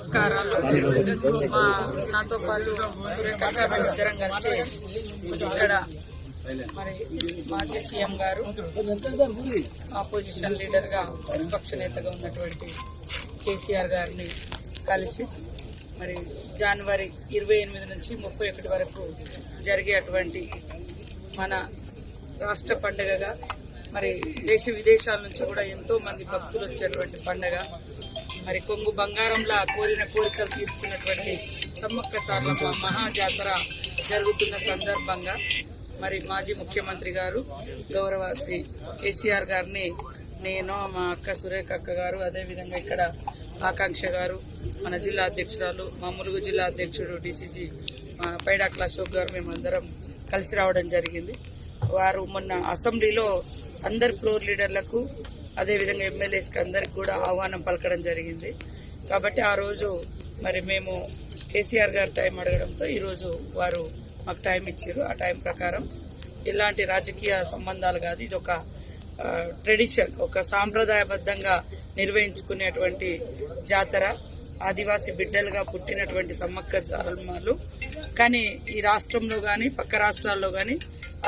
నమస్కారాలు. మా నాతో పాటు సురేఖ గారు ఇద్దరం కలిసి ఇక్కడ మరి మాజీ సీఎం గారు ఆపోజిషన్ లీడర్గా ప్రతిపక్ష నేతగా ఉన్నటువంటి కేసీఆర్ గారిని కలిసి మరి జనవరి ఇరవై ఎనిమిది నుంచి ముప్పై ఒకటి వరకు జరిగేటువంటి మన రాష్ట్ర పండుగగా మరి దేశ విదేశాల నుంచి కూడా ఎంతో మంది భక్తులు వచ్చేటువంటి పండుగ. మరి కొంగు బంగారంలా కోరిన కోరికలు తీరుస్తున్నటువంటి సమ్మక్క సార్లమ్మ మహాజాతర జరుగుతున్న సందర్భంగా మరి మాజీ ముఖ్యమంత్రి గారు గౌరవ శ్రీ కేసీఆర్ గారిని నేను మా అక్క సురేఖ అక్క గారు అదేవిధంగా ఇక్కడ ఆకాంక్ష గారు మన జిల్లా అధ్యక్షురాలు మా ములుగు జిల్లా అధ్యక్షుడు డిసిసి పైడాకుల అశోక్ గారు మేమందరం కలిసి రావడం జరిగింది. వారు మొన్న అసెంబ్లీలో అందరు ఫ్లోర్ లీడర్లకు అదేవిధంగా ఎమ్మెల్యేస్కి అందరికి కూడా ఆహ్వానం పలకడం జరిగింది. కాబట్టి ఆ రోజు మరి మేము కేసీఆర్ గారు టైం అడగడంతో ఈరోజు వారు మాకు టైం ఇచ్చారు. ఆ టైం ప్రకారం ఎలాంటి రాజకీయ సంబంధాలు కాదు ఇది ఒక ట్రెడిషన్ ఒక సాంప్రదాయబద్ధంగా నిర్వహించుకునేటువంటి జాతర ఆదివాసీ బిడ్డలుగా పుట్టినటువంటి సమ్మక్క జాలమాలు. కానీ ఈ రాష్ట్రంలో కానీ పక్క రాష్ట్రాల్లో కానీ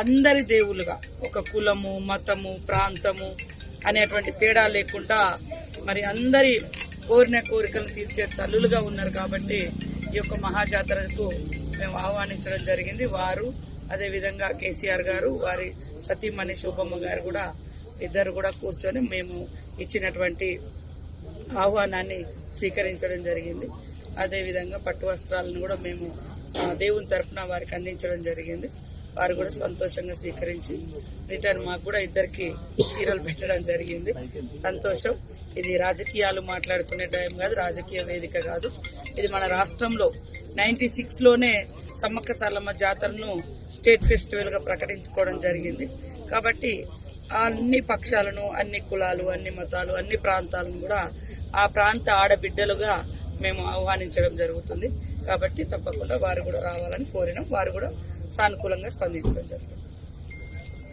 అందరి దేవులుగా ఒక కులము మతము ప్రాంతము అనేటువంటి తేడా లేకుండా మరి అందరి కోరిన కోరికలు తీర్చే తల్లులుగా ఉన్నారు కాబట్టి ఈ యొక్క మహాజాతరకు మేము ఆహ్వానించడం జరిగింది. వారు అదేవిధంగా కేసీఆర్ గారు వారి సతీమణి శుభమ్మ గారు కూడా ఇద్దరు కూడా కూర్చొని మేము ఇచ్చినటువంటి ఆహ్వానాన్ని స్వీకరించడం జరిగింది. అదేవిధంగా పట్టు వస్త్రాలను కూడా మేము దేవుని తరఫున వారికి అందించడం జరిగింది. వారు కూడా సంతోషంగా స్వీకరించి రిటర్న్ మాకు కూడా ఇద్దరికి చీరలు పెట్టడం జరిగింది. సంతోషం. ఇది రాజకీయాలు మాట్లాడుకునే టైం కాదు రాజకీయ వేదిక కాదు. ఇది మన రాష్ట్రంలో నైన్టీ సిక్స్లోనే సమ్మక్క సాలమ్మ జాతరను స్టేట్ ఫెస్టివల్గా ప్రకటించుకోవడం జరిగింది. కాబట్టి అన్ని పక్షాలను అన్ని కులాలు అన్ని మతాలు అన్ని ప్రాంతాలను కూడా ఆ ప్రాంత ఆడబిడ్డలుగా మేము ఆహ్వానించడం జరుగుతుంది. కాబట్టి తప్పకుండా వారు కూడా రావాలని కోరినాం. వారు కూడా సానుకూలంగా స్పందించడం జరుగుతుంది.